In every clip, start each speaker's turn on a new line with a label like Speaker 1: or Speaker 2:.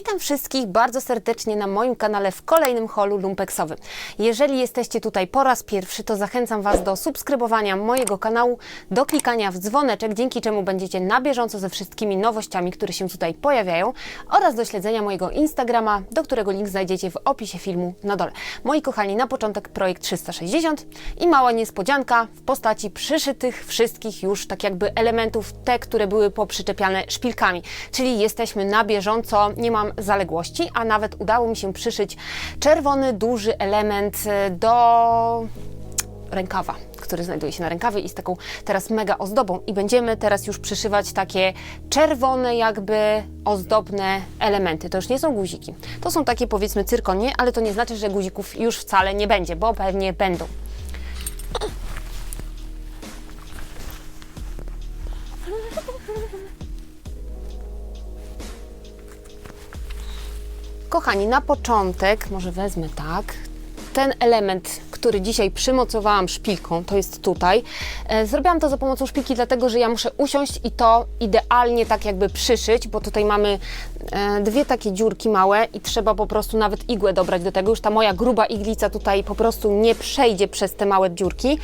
Speaker 1: Witam wszystkich bardzo serdecznie na moim kanale w kolejnym holu lumpeksowym. Jeżeli jesteście tutaj po raz pierwszy, to zachęcam Was do subskrybowania mojego kanału, do klikania w dzwoneczek, dzięki czemu będziecie na bieżąco ze wszystkimi nowościami, które się tutaj pojawiają oraz do śledzenia mojego Instagrama, do którego link znajdziecie w opisie filmu na dole. Moi kochani, na początek projekt 360 i mała niespodzianka w postaci przyszytych wszystkich już tak jakby elementów, te, które były poprzyczepiane szpilkami. Czyli jesteśmy na bieżąco, nie mam zaległości, a nawet udało mi się przyszyć czerwony, duży element e, do rękawa, który znajduje się na rękawie i z taką teraz mega ozdobą. I będziemy teraz już przyszywać takie czerwone, jakby ozdobne elementy. To już nie są guziki. To są takie powiedzmy cyrkonie, ale to nie znaczy, że guzików już wcale nie będzie, bo pewnie będą. Kochani, na początek, może wezmę tak, ten element, który dzisiaj przymocowałam szpilką, to jest tutaj. E, Zrobiłam to za pomocą szpilki, dlatego że ja muszę usiąść i to idealnie tak jakby przyszyć, bo tutaj mamy e, dwie takie dziurki małe i trzeba po prostu nawet igłę dobrać do tego. Już ta moja gruba iglica tutaj po prostu nie przejdzie przez te małe dziurki.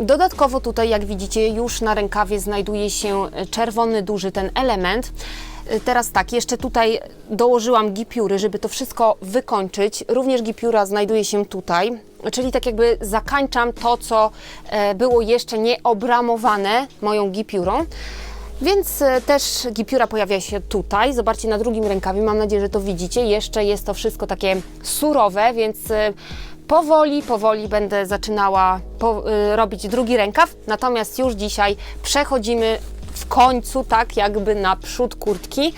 Speaker 1: Dodatkowo tutaj, jak widzicie, już na rękawie znajduje się czerwony, duży ten element. Y, Teraz tak, jeszcze tutaj dołożyłam gipiury, żeby to wszystko wykończyć. Również gipiura znajduje się tutaj, czyli tak jakby zakańczam to, co e, było jeszcze nieobramowane moją gipiurą. Więc e, też gipiura pojawia się tutaj. Zobaczcie na drugim rękawie, mam nadzieję, że to widzicie. Jeszcze jest to wszystko takie surowe, więc e, powoli, powoli będę zaczynała robić drugi rękaw. Natomiast już dzisiaj przechodzimy w końcu tak jakby na przód kurtki,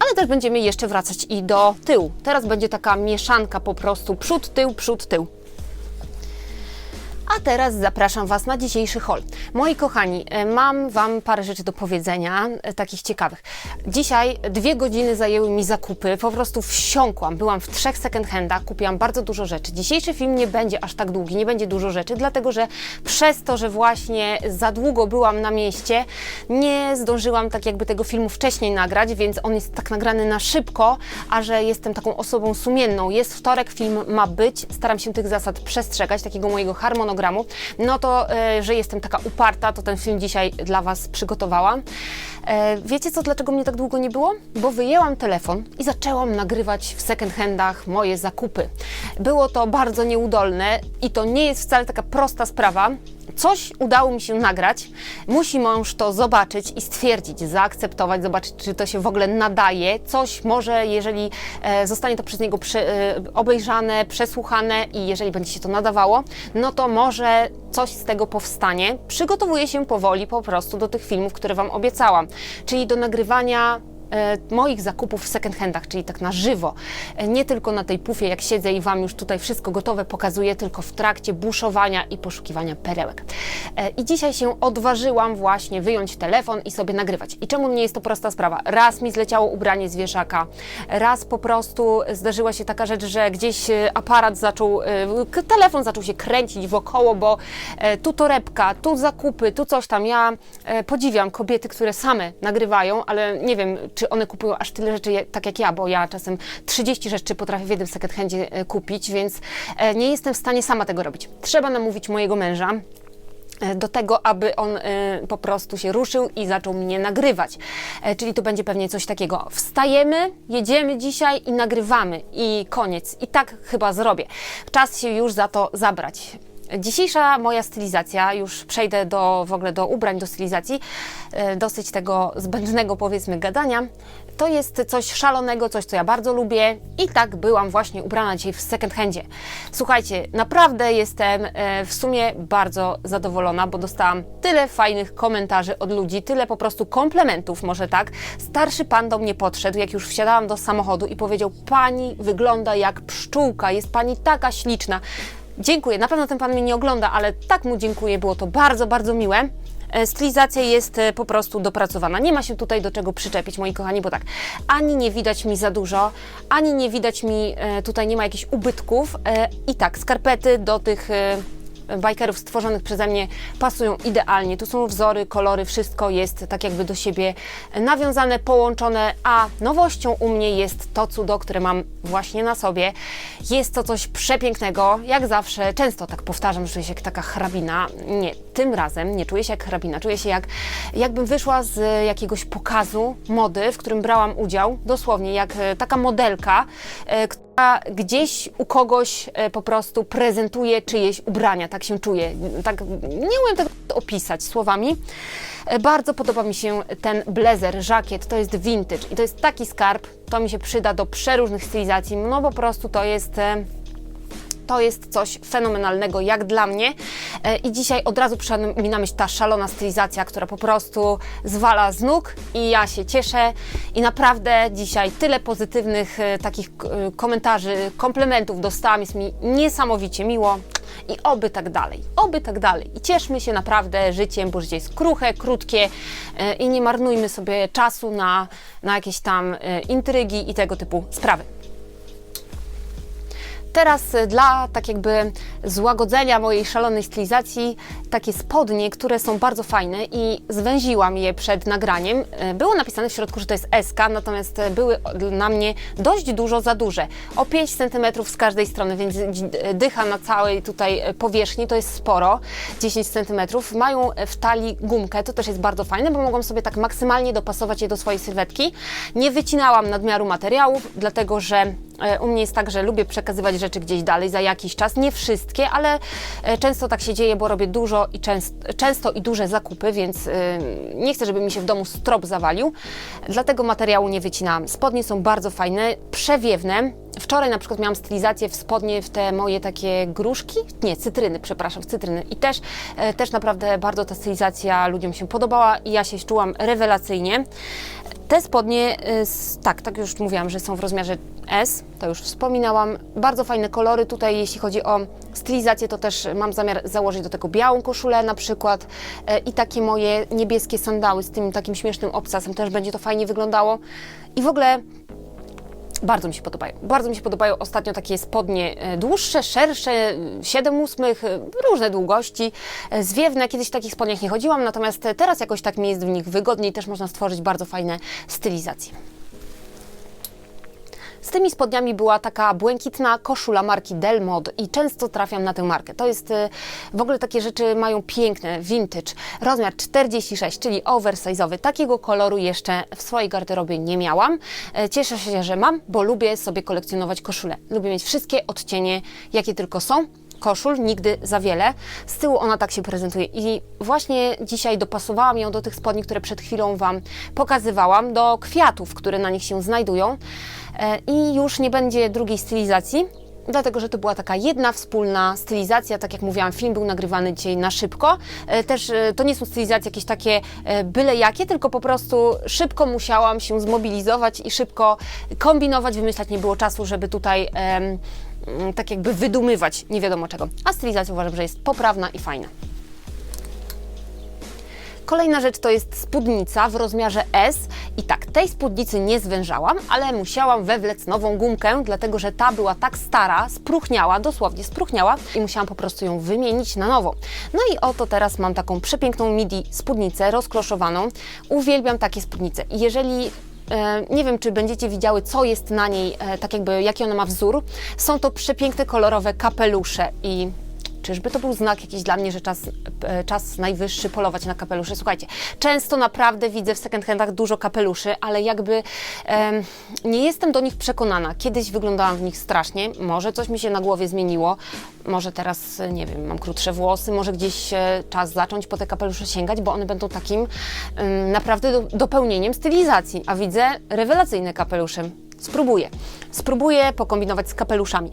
Speaker 1: ale też będziemy jeszcze wracać i do tyłu. Teraz będzie taka mieszanka po prostu przód, tył, przód, tył. A teraz zapraszam Was na dzisiejszy haul. Moi kochani, e, mam Wam parę rzeczy do powiedzenia, e, takich ciekawych. Dzisiaj dwie godziny zajęły mi zakupy, po prostu wsiąkłam. Byłam w trzech second handach, kupiłam bardzo dużo rzeczy. Dzisiejszy film nie będzie aż tak długi, nie będzie dużo rzeczy, dlatego że przez to, że właśnie za długo byłam na mieście, nie zdążyłam tak jakby tego filmu wcześniej nagrać, więc on jest tak nagrany na szybko, a że jestem taką osobą sumienną. Jest wtorek, film ma być, staram się tych zasad przestrzegać, takiego mojego harmonogramu, no to, e, że jestem taka uparta, to ten film dzisiaj dla Was przygotowałam. E, wiecie co, dlaczego mnie tak długo nie było? Bo wyjęłam telefon i zaczęłam nagrywać w second handach moje zakupy. Było to bardzo nieudolne i to nie jest wcale taka prosta sprawa. Coś udało mi się nagrać. Musi mąż to zobaczyć i stwierdzić, zaakceptować, zobaczyć, czy to się w ogóle nadaje. Coś może, jeżeli e, zostanie to przez niego e, obejrzane, przesłuchane i jeżeli będzie się to nadawało, no to może coś z tego powstanie. Przygotowuję się powoli po prostu do tych filmów, które Wam obiecałam, czyli do nagrywania moich zakupów w second handach, czyli tak na żywo. E, Nie tylko na tej pufie, jak siedzę i Wam już tutaj wszystko gotowe pokazuję, tylko w trakcie buszowania i poszukiwania perełek. E, I dzisiaj się odważyłam właśnie wyjąć telefon i sobie nagrywać. I czemu nie jest to prosta sprawa? Raz mi zleciało ubranie z wieszaka, raz po prostu zdarzyła się taka rzecz, że gdzieś e, aparat zaczął, e, telefon zaczął się kręcić wokoło, bo e, tu torebka, tu zakupy, tu coś tam. Ja e, podziwiam kobiety, które same nagrywają, ale nie wiem, czy one kupują aż tyle rzeczy tak jak ja, bo ja czasem 30 rzeczy potrafię w jednym second handzie e, kupić, więc e, nie jestem w stanie sama tego robić. Trzeba namówić mojego męża e, do tego, aby on po prostu się ruszył i zaczął mnie nagrywać. Czyli to będzie pewnie coś takiego. Wstajemy, jedziemy dzisiaj i nagrywamy i koniec. I tak chyba zrobię. Czas się już za to zabrać. Dzisiejsza moja stylizacja, już przejdę do, w ogóle do ubrań, do stylizacji, e, dosyć tego zbędnego powiedzmy gadania, to jest coś szalonego, coś co ja bardzo lubię i tak byłam właśnie ubrana dzisiaj w second handzie. Słuchajcie, naprawdę jestem e, w sumie bardzo zadowolona, bo dostałam tyle fajnych komentarzy od ludzi, tyle po prostu komplementów, może tak. Starszy pan do mnie podszedł, jak już wsiadałam do samochodu i powiedział: Pani wygląda jak pszczółka, jest pani taka śliczna. Dziękuję. Na pewno ten pan mnie nie ogląda, ale tak mu dziękuję. Było to bardzo, bardzo miłe. E, Stylizacja jest e, po prostu dopracowana. Nie ma się tutaj do czego przyczepić, moi kochani, bo tak, ani nie widać mi za dużo, ani nie widać mi, e, tutaj nie ma jakichś ubytków. I tak, skarpety do tych bajkerów stworzonych przeze mnie pasują idealnie. Tu są wzory, kolory, wszystko jest tak jakby do siebie nawiązane, połączone, a nowością u mnie jest to cudo, które mam właśnie na sobie. Jest to coś przepięknego, jak zawsze, często tak powtarzam, że czuję się jak taka hrabina. Nie, tym razem nie czuję się jak hrabina, czuję się jak, jakbym wyszła z jakiegoś pokazu mody, w którym brałam udział, dosłownie jak e, taka modelka, e, która gdzieś u kogoś e, po prostu prezentuje czyjeś ubrania, tak się czuję. Tak, nie umiem tego opisać słowami. E, Bardzo podoba mi się ten blazer, żakiet, to jest vintage i to jest taki skarb, to mi się przyda do przeróżnych stylizacji, no po prostu to jest... to jest coś fenomenalnego jak dla mnie. E, I dzisiaj od razu przyszła mi myśl ta szalona stylizacja, która po prostu zwala z nóg i ja się cieszę. I naprawdę dzisiaj tyle pozytywnych e, takich e, komentarzy, komplementów dostałam. Jest mi niesamowicie miło. I oby tak dalej, oby tak dalej. I cieszmy się naprawdę życiem, bo życie jest kruche, krótkie i nie marnujmy sobie czasu na, na jakieś tam intrygi i tego typu sprawy. Teraz y, dla tak jakby złagodzenia mojej szalonej stylizacji takie spodnie, które są bardzo fajne i zwęziłam je przed nagraniem. Y, Było napisane w środku, że to jest SK, natomiast y, były na mnie dość dużo za duże. O 5 cm z każdej strony, więc dycha na całej tutaj powierzchni to jest sporo, 10 cm. Mają w talii gumkę, to też jest bardzo fajne, bo mogłam sobie tak maksymalnie dopasować je do swojej sylwetki. Nie wycinałam nadmiaru materiałów, dlatego że U mnie jest tak, że lubię przekazywać rzeczy gdzieś dalej za jakiś czas. Nie wszystkie, ale e, często tak się dzieje, bo robię dużo i często, często i duże zakupy, więc e, nie chcę, żeby mi się w domu strop zawalił. Dlatego materiału nie wycinałam. Spodnie są bardzo fajne, przewiewne. Wczoraj na przykład miałam stylizację w spodnie w te moje takie gruszki, nie, cytryny, przepraszam, w cytryny. I też, e, też naprawdę bardzo ta stylizacja ludziom się podobała i ja się czułam rewelacyjnie. Te spodnie, y, tak, tak już mówiłam, że są w rozmiarze S, to już wspominałam. Bardzo fajne kolory tutaj, jeśli chodzi o stylizację, to też mam zamiar założyć do tego białą koszulę na przykład e, i takie moje niebieskie sandały z tym takim śmiesznym obcasem, też będzie to fajnie wyglądało. I w ogóle bardzo mi się podobają. Bardzo mi się podobają ostatnio takie spodnie e, dłuższe, szersze, e, 7 ósmych, e, różne długości, e, zwiewne. Kiedyś w takich spodniach nie chodziłam, natomiast e, teraz jakoś tak mi jest w nich wygodniej. Też można stworzyć bardzo fajne stylizacje. Z tymi spodniami była taka błękitna koszula marki Del Mod i często trafiam na tę markę. To jest e, w ogóle takie rzeczy mają piękne, vintage, rozmiar 46, czyli oversize'owy. Takiego koloru jeszcze w swojej garderobie nie miałam. E, Cieszę się, że mam, bo lubię sobie kolekcjonować koszule. Lubię mieć wszystkie odcienie, jakie tylko są koszul, nigdy za wiele. Z tyłu ona tak się prezentuje i właśnie dzisiaj dopasowałam ją do tych spodni, które przed chwilą Wam pokazywałam, do kwiatów, które na nich się znajdują E, i już nie będzie drugiej stylizacji. Dlatego, że to była taka jedna wspólna stylizacja, tak jak mówiłam, film był nagrywany dzisiaj na szybko. E, Też e, to nie są stylizacje jakieś takie byle jakie, tylko po prostu szybko musiałam się zmobilizować i szybko kombinować, wymyślać. Nie było czasu, żeby tutaj tak jakby wydumywać nie wiadomo czego. A stylizacja uważam, że jest poprawna i fajna. Kolejna rzecz to jest spódnica w rozmiarze S i tak, tej spódnicy nie zwężałam, ale musiałam wewlec nową gumkę, dlatego że ta była tak stara, spruchniała, dosłownie spruchniała i musiałam po prostu ją wymienić na nową. No i oto teraz mam taką przepiękną midi spódnicę rozkloszowaną. Uwielbiam takie spódnice jeżeli Nie wiem, czy będziecie widziały, co jest na niej, e, tak jakby jaki ona ma wzór. Są to przepiękne, kolorowe kapelusze i czyżby to był znak jakiś dla mnie, że czas, e, czas najwyższy polować na kapelusze? Słuchajcie, często naprawdę widzę w second handach dużo kapeluszy, ale jakby em, nie jestem do nich przekonana. Kiedyś wyglądałam w nich strasznie, może coś mi się na głowie zmieniło, może teraz, e, nie wiem, mam krótsze włosy, może gdzieś e, czas zacząć po te kapelusze sięgać, bo one będą takim em, naprawdę do, dopełnieniem stylizacji, a widzę rewelacyjne kapelusze. Spróbuję. Spróbuję pokombinować z kapeluszami.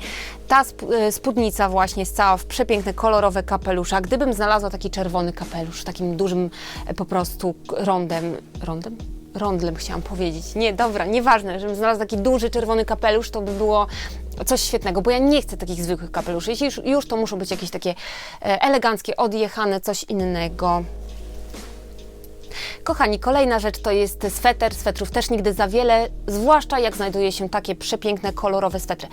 Speaker 1: Ta sp- e, spódnica właśnie jest cała w przepiękne, kolorowe kapelusze. Gdybym znalazła taki czerwony kapelusz, takim dużym e, po prostu rondem, rondem? Rondlem chciałam powiedzieć. Nie, dobra, nieważne, żebym znalazła taki duży czerwony kapelusz, to by było coś świetnego, bo ja nie chcę takich zwykłych kapeluszy. Jeśli już, już to muszą być jakieś takie e, eleganckie, odjechane, coś innego. Kochani, kolejna rzecz to jest sweter. Swetrów też nigdy za wiele, zwłaszcza jak znajduje się takie przepiękne, kolorowe swetry.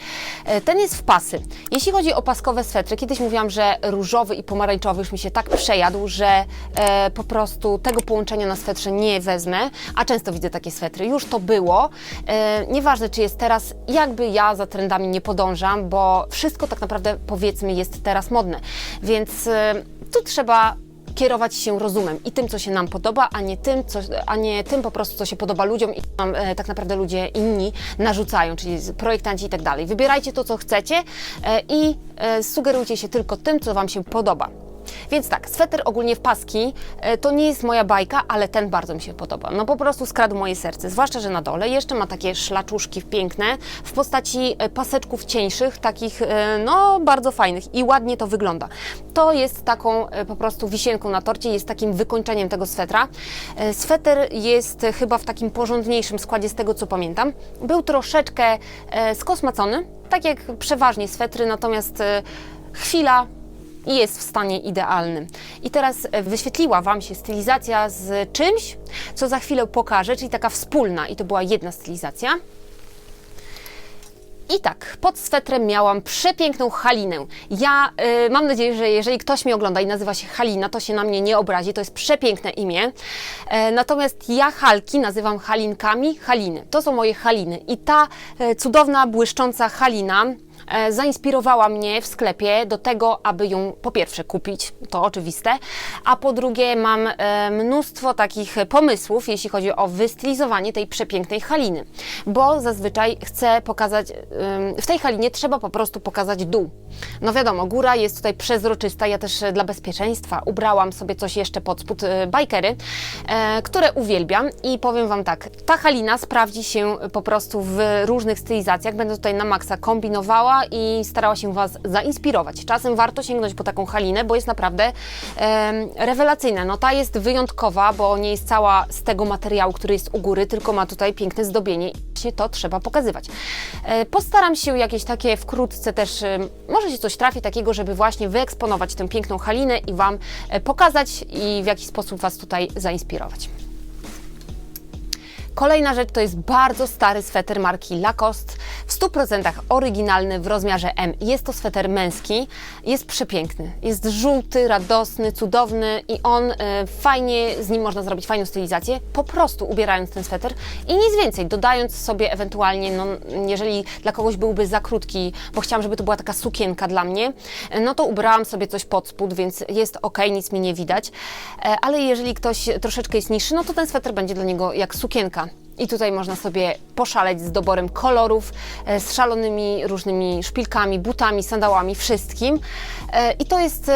Speaker 1: E, Ten jest w pasy. Jeśli chodzi o paskowe swetry, kiedyś mówiłam, że różowy i pomarańczowy już mi się tak przejadł, że e, po prostu tego połączenia na swetrze nie wezmę, a często widzę takie swetry. Już to było. E, nieważne, czy jest teraz, jakby ja za trendami nie podążam, bo wszystko tak naprawdę, powiedzmy, jest teraz modne. Więc e, tu trzeba kierować się rozumem i tym, co się nam podoba, a nie tym, co, a nie tym po prostu, co się podoba ludziom i nam e, tak naprawdę ludzie inni narzucają, czyli projektanci i tak dalej. Wybierajcie to, co chcecie e, i e, sugerujcie się tylko tym, co Wam się podoba. Więc tak, sweter ogólnie w paski e, to nie jest moja bajka, ale ten bardzo mi się podoba. No po prostu skradł moje serce, zwłaszcza, że na dole jeszcze ma takie szlaczuszki piękne w postaci e, paseczków cieńszych, takich e, no bardzo fajnych i ładnie to wygląda. To jest taką po prostu wisienką na torcie, jest takim wykończeniem tego swetra. Sweter jest chyba w takim porządniejszym składzie z tego co pamiętam. Był troszeczkę skosmacony, tak jak przeważnie swetry, natomiast chwila i jest w stanie idealnym. I teraz e, wyświetliła Wam się stylizacja z czymś, co za chwilę pokażę, czyli taka wspólna i to była jedna stylizacja. I tak, pod swetrem miałam przepiękną Halinę. Ja y, mam nadzieję, że jeżeli ktoś mnie ogląda i nazywa się Halina, to się na mnie nie obrazi. To jest przepiękne imię. E, natomiast ja Halki nazywam Halinkami Haliny. To są moje Haliny. I ta e, cudowna, błyszcząca Halina zainspirowała mnie w sklepie do tego, aby ją po pierwsze kupić, to oczywiste, a po drugie mam e, mnóstwo takich pomysłów, jeśli chodzi o wystylizowanie tej przepięknej haliny, bo zazwyczaj chcę pokazać, em, w tej halinie trzeba po prostu pokazać dół. No wiadomo, góra jest tutaj przezroczysta, ja też e, dla bezpieczeństwa ubrałam sobie coś jeszcze pod spód e, bajkery, e, które uwielbiam i powiem Wam tak, ta halina sprawdzi się po prostu w różnych stylizacjach, będę tutaj na maksa kombinowała i starała się Was zainspirować. Czasem warto sięgnąć po taką halinę, bo jest naprawdę em, rewelacyjna. No ta jest wyjątkowa, bo nie jest cała z tego materiału, który jest u góry, tylko ma tutaj piękne zdobienie i właśnie to trzeba pokazywać. E, postaram się jakieś takie wkrótce też, e, może się coś trafi takiego, żeby właśnie wyeksponować tę piękną halinę i Wam e, pokazać i w jakiś sposób Was tutaj zainspirować. Kolejna rzecz to jest bardzo stary sweter marki Lacoste, w 100% oryginalny w rozmiarze M. Jest to sweter męski, jest przepiękny, jest żółty, radosny, cudowny i on e, fajnie, z nim można zrobić fajną stylizację, po prostu ubierając ten sweter i nic więcej, dodając sobie ewentualnie, no, jeżeli dla kogoś byłby za krótki, bo chciałam, żeby to była taka sukienka dla mnie, e, no to ubrałam sobie coś pod spód, więc jest ok, nic mi nie widać, E, ale jeżeli ktoś troszeczkę jest niższy, no to ten sweter będzie dla niego jak sukienka. I tutaj można sobie poszaleć z doborem kolorów, e, z szalonymi różnymi szpilkami, butami, sandałami, wszystkim. E, I to jest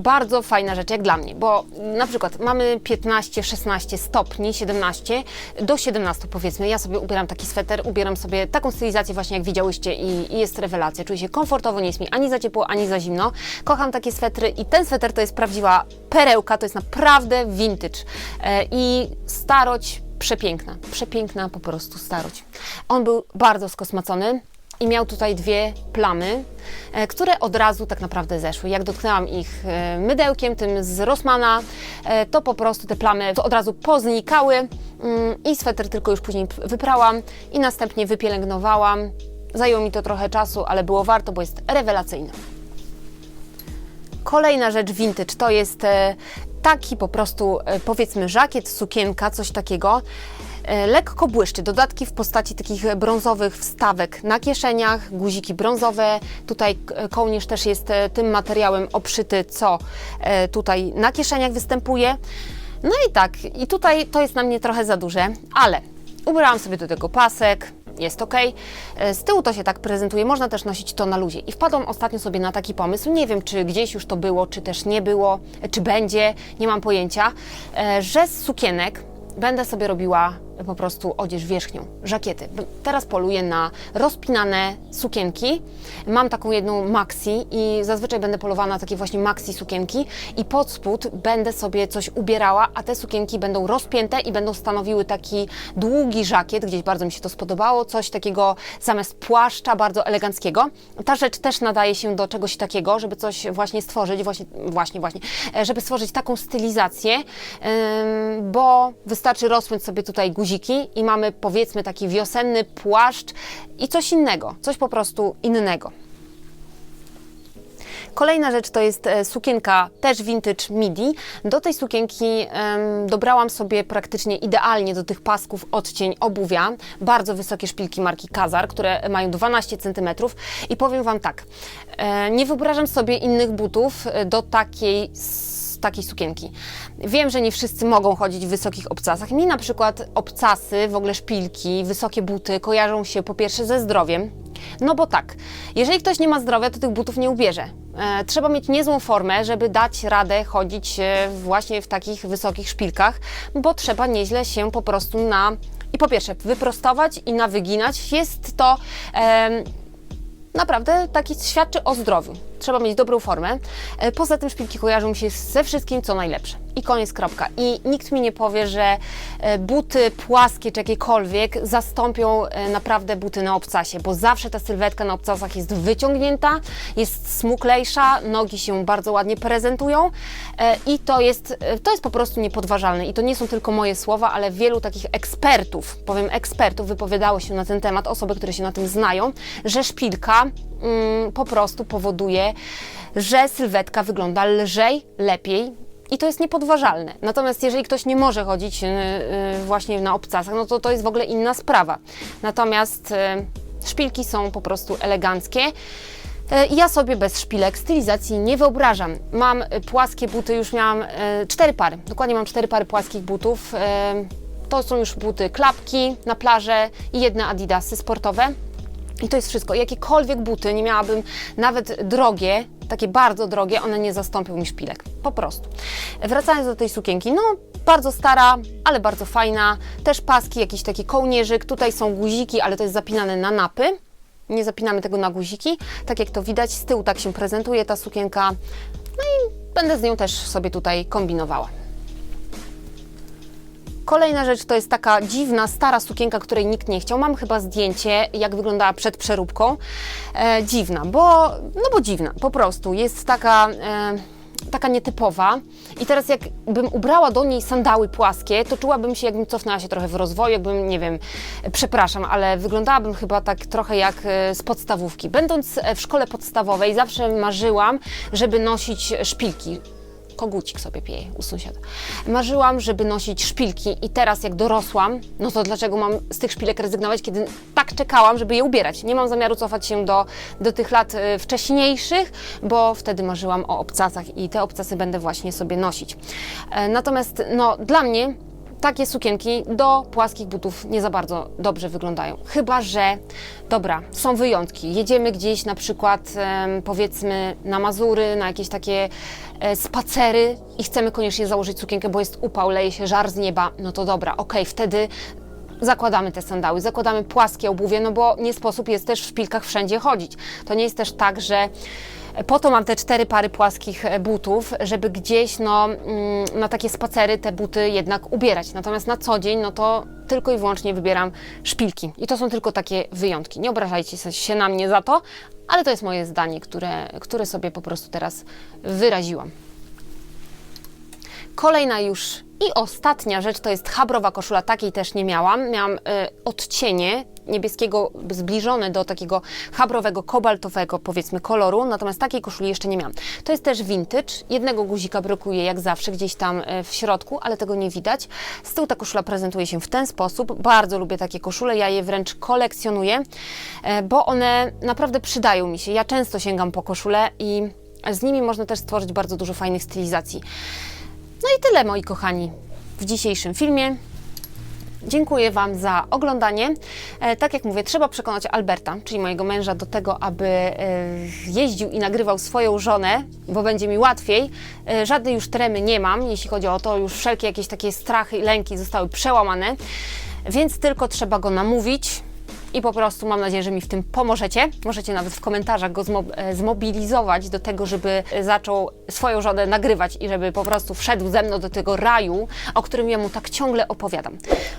Speaker 1: bardzo fajna rzecz jak dla mnie, bo na przykład mamy 15, 16 stopni, 17 do 17 powiedzmy. Ja sobie ubieram taki sweter, ubieram sobie taką stylizację właśnie jak widziałyście i, i jest rewelacja. Czuję się komfortowo, nie jest mi ani za ciepło, ani za zimno. Kocham takie swetry i ten sweter to jest prawdziwa perełka, to jest naprawdę vintage e, i starość przepiękna, przepiękna po prostu starość. On był bardzo skosmacony i miał tutaj dwie plamy, e, które od razu tak naprawdę zeszły. Jak dotknęłam ich e, mydełkiem, tym z Rossmana, e, to po prostu te plamy od razu poznikały mm, i sweter tylko już później wyprałam i następnie wypielęgnowałam. Zajęło mi to trochę czasu, ale było warto, bo jest rewelacyjny. Kolejna rzecz vintage to jest taki po prostu e, powiedzmy żakiet, sukienka, coś takiego. E, Lekko błyszczy, dodatki w postaci takich brązowych wstawek na kieszeniach, guziki brązowe. Tutaj k- kołnierz też jest e, tym materiałem obszyty, co e, tutaj na kieszeniach występuje. No i tak, i tutaj to jest na mnie trochę za duże, ale ubrałam sobie do tego pasek, jest ok. E, Z tyłu to się tak prezentuje, można też nosić to na luzie. I wpadłam ostatnio sobie na taki pomysł, nie wiem czy gdzieś już to było, czy też nie było, e, czy będzie, nie mam pojęcia, e, że z sukienek będę sobie robiła po prostu odzież wierzchnią, żakiety. Teraz poluję na rozpinane sukienki. Mam taką jedną maxi i zazwyczaj będę polowała na takie właśnie maxi sukienki i pod spód będę sobie coś ubierała, a te sukienki będą rozpięte i będą stanowiły taki długi żakiet, gdzieś bardzo mi się to spodobało, coś takiego zamiast płaszcza, bardzo eleganckiego. Ta rzecz też nadaje się do czegoś takiego, żeby coś właśnie stworzyć, właśnie, właśnie, właśnie, e, żeby stworzyć taką stylizację, bo wystarczy rozpiąć sobie tutaj guziki i mamy powiedzmy taki wiosenny płaszcz i coś innego, coś po prostu innego. Kolejna rzecz to jest e, sukienka też vintage midi. Do tej sukienki dobrałam sobie praktycznie idealnie do tych pasków odcień obuwia. Bardzo wysokie szpilki marki Kazar, które mają 12 cm i powiem Wam tak, e, nie wyobrażam sobie innych butów e, do takiej takiej sukienki. Wiem, że nie wszyscy mogą chodzić w wysokich obcasach. Mi na przykład obcasy, w ogóle szpilki, wysokie buty kojarzą się po pierwsze ze zdrowiem, no bo tak, jeżeli ktoś nie ma zdrowia, to tych butów nie ubierze. E, trzeba mieć niezłą formę, żeby dać radę chodzić e, właśnie w takich wysokich szpilkach, bo trzeba nieźle się po prostu na... I po pierwsze wyprostować i nawyginać. Jest to... em, naprawdę taki świadczy o zdrowiu. Trzeba mieć dobrą formę. E, Poza tym szpilki kojarzą mi się ze wszystkim, co najlepsze. I koniec, kropka. I nikt mi nie powie, że e, buty płaskie czy jakiekolwiek zastąpią e, naprawdę buty na obcasie, bo zawsze ta sylwetka na obcasach jest wyciągnięta, jest smuklejsza, nogi się bardzo ładnie prezentują i to jest, to jest po prostu niepodważalne. I to nie są tylko moje słowa, ale wielu takich ekspertów, powiem ekspertów, wypowiadało się na ten temat, osoby, które się na tym znają, że szpilka mm, po prostu powoduje, że sylwetka wygląda lżej, lepiej i to jest niepodważalne. Natomiast jeżeli ktoś nie może chodzić yy, yy, właśnie na obcasach, no to to jest w ogóle inna sprawa. Natomiast yy, szpilki są po prostu eleganckie. Ja sobie bez szpilek stylizacji nie wyobrażam. Mam płaskie buty, już miałam cztery pary. Dokładnie mam cztery pary płaskich butów. To są już buty klapki na plażę i jedne adidasy sportowe. I to jest wszystko. Jakiekolwiek buty, nie miałabym nawet drogie, takie bardzo drogie, one nie zastąpią mi szpilek. Po prostu. Wracając do tej sukienki, no bardzo stara, ale bardzo fajna. Też paski, jakiś taki kołnierzyk. Tutaj są guziki, ale to jest zapinane na napy. Nie zapinamy tego na guziki. Tak jak to widać, z tyłu tak się prezentuje ta sukienka. No i będę z nią też sobie tutaj kombinowała. Kolejna rzecz to jest taka dziwna, stara sukienka, której nikt nie chciał. Mam chyba zdjęcie, jak wyglądała przed przeróbką. E, dziwna, bo, no bo dziwna, po prostu. Jest taka, e, taka nietypowa. I teraz jakbym ubrała do niej sandały płaskie, to czułabym się, jakbym cofnęła się trochę w rozwoju, jakbym, nie wiem, przepraszam, ale wyglądałabym chyba tak trochę jak e, z podstawówki. Będąc e, w szkole podstawowej, zawsze marzyłam, żeby nosić szpilki kogucik sobie pieje u sąsiada. Marzyłam, żeby nosić szpilki i teraz jak dorosłam, no to dlaczego mam z tych szpilek rezygnować, kiedy tak czekałam, żeby je ubierać. Nie mam zamiaru cofać się do, do tych lat e, wcześniejszych, bo wtedy marzyłam o obcasach i te obcasy będę właśnie sobie nosić. E, Natomiast no, dla mnie takie sukienki do płaskich butów nie za bardzo dobrze wyglądają. Chyba, że, dobra, są wyjątki. Jedziemy gdzieś na przykład, powiedzmy, na Mazury, na jakieś takie e, spacery i chcemy koniecznie założyć sukienkę, bo jest upał, leje się żar z nieba. No to dobra, okej, wtedy zakładamy te sandały, zakładamy płaskie obuwie, no bo nie sposób jest też w szpilkach wszędzie chodzić. To nie jest też tak, że po to mam te cztery pary płaskich e, butów, żeby gdzieś no, mm, na takie spacery te buty jednak ubierać. Natomiast na co dzień, no to tylko i wyłącznie wybieram szpilki. I to są tylko takie wyjątki. Nie obrażajcie się na mnie za to, ale to jest moje zdanie, które, które sobie po prostu teraz wyraziłam. Kolejna już i ostatnia rzecz to jest habrowa koszula. Takiej też nie miałam. Miałam y, odcienie niebieskiego zbliżone do takiego habrowego, kobaltowego powiedzmy koloru, natomiast takiej koszuli jeszcze nie miałam. To jest też vintage. Jednego guzika brakuje jak zawsze gdzieś tam y, w środku, ale tego nie widać. Z tyłu ta koszula prezentuje się w ten sposób. Bardzo lubię takie koszule, ja je wręcz kolekcjonuję, y, bo one naprawdę przydają mi się. Ja często sięgam po koszule i z nimi można też stworzyć bardzo dużo fajnych stylizacji. No i tyle, moi kochani, w dzisiejszym filmie. Dziękuję Wam za oglądanie. E, tak jak mówię, trzeba przekonać Alberta, czyli mojego męża, do tego, aby e, jeździł i nagrywał swoją żonę, bo będzie mi łatwiej. E, żadnej już tremy nie mam, jeśli chodzi o to, już wszelkie jakieś takie strachy i lęki zostały przełamane. więc tylko trzeba go namówić. I po prostu mam nadzieję, że mi w tym pomożecie. Możecie nawet w komentarzach go e, zmobilizować do tego, żeby zaczął swoją żonę nagrywać i żeby po prostu wszedł ze mną do tego raju, o którym ja mu tak ciągle opowiadam.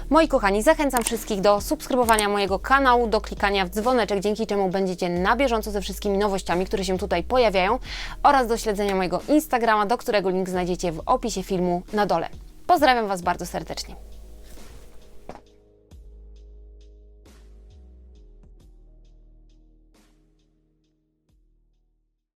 Speaker 1: Moi kochani, zachęcam wszystkich do subskrybowania mojego kanału, do klikania w dzwoneczek, dzięki czemu będziecie na bieżąco ze wszystkimi nowościami, które się tutaj pojawiają oraz do śledzenia mojego Instagrama, do którego link znajdziecie w opisie filmu na dole. Pozdrawiam Was bardzo serdecznie.